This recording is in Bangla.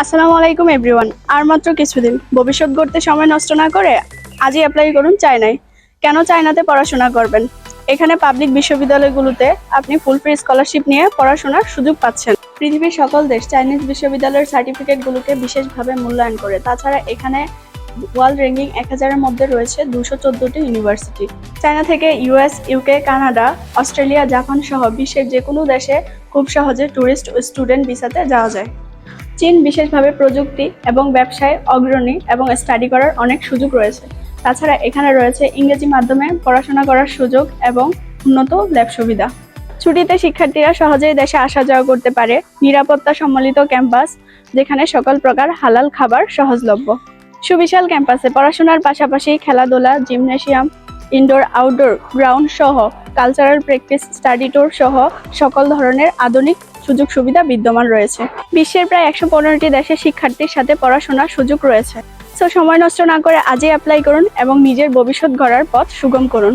আসসালামু আলাইকুম এভরিওয়ান আর মাত্র কিছুদিন। ভবিষ্যৎ গড়তে সময় নষ্ট না করে আজই অ্যাপ্লাই করুন চায়নায়। কেন চায়নাতে পড়াশোনা করবেন? এখানে পাবলিক বিশ্ববিদ্যালয়গুলোতে আপনি ফুল ফ্রি স্কলারশিপ নিয়ে পড়াশোনার সুযোগ পাচ্ছেন। পৃথিবীর সকল দেশ চাইনিজ বিশ্ববিদ্যালয়ের সার্টিফিকেটগুলোকে বিশেষভাবে মূল্যায়ন করে। তাছাড়া এখানে ওয়ার্ল্ড র্যাঙ্কিং এক হাজারের মধ্যে রয়েছে দুশো চোদ্দোটি ইউনিভার্সিটি চায়না থেকে US UK Canada, Australia, Japan সহ বিশ্বের যে কোনো দেশে খুব সহজে ট্যুরিস্ট স্টুডেন্ট ভিসাতে যাওয়া যায়। চীন বিশেষভাবে প্রযুক্তি এবং ব্যবসায় অগ্রণী এবং স্টাডি করার অনেক সুযোগ রয়েছে। তাছাড়া এখানে রয়েছে ইংরেজি মাধ্যমে পড়াশোনা করার সুযোগ এবং উন্নত ল্যাব সুবিধা। ছুটিতে শিক্ষার্থীরা সহজেই দেশে আসা যাওয়া করতে পারে নিরাপত্তা সম্মিলিত ক্যাম্পাস, যেখানে সকল প্রকার হালাল খাবার সহজলভ্য। সুবিশাল ক্যাম্পাসে পড়াশোনার পাশাপাশি খেলাধুলা জিমনেশিয়াম ইনডোর আউটডোর গ্রাউন্ড সহ কালচারাল প্র্যাকটিস স্টাডি ট্যুর সহ সকল ধরনের আধুনিক সুযোগ সুবিধা বিদ্যমান রয়েছে। বিশ্বের প্রায় একশো পনেরোটি দেশের শিক্ষার্থীর সাথে পড়াশোনার সুযোগ রয়েছে। সো সময় নষ্ট না করে আজই অ্যাপ্লাই করুন এবং নিজের ভবিষ্যৎ গড়ার পথ সুগম করুন।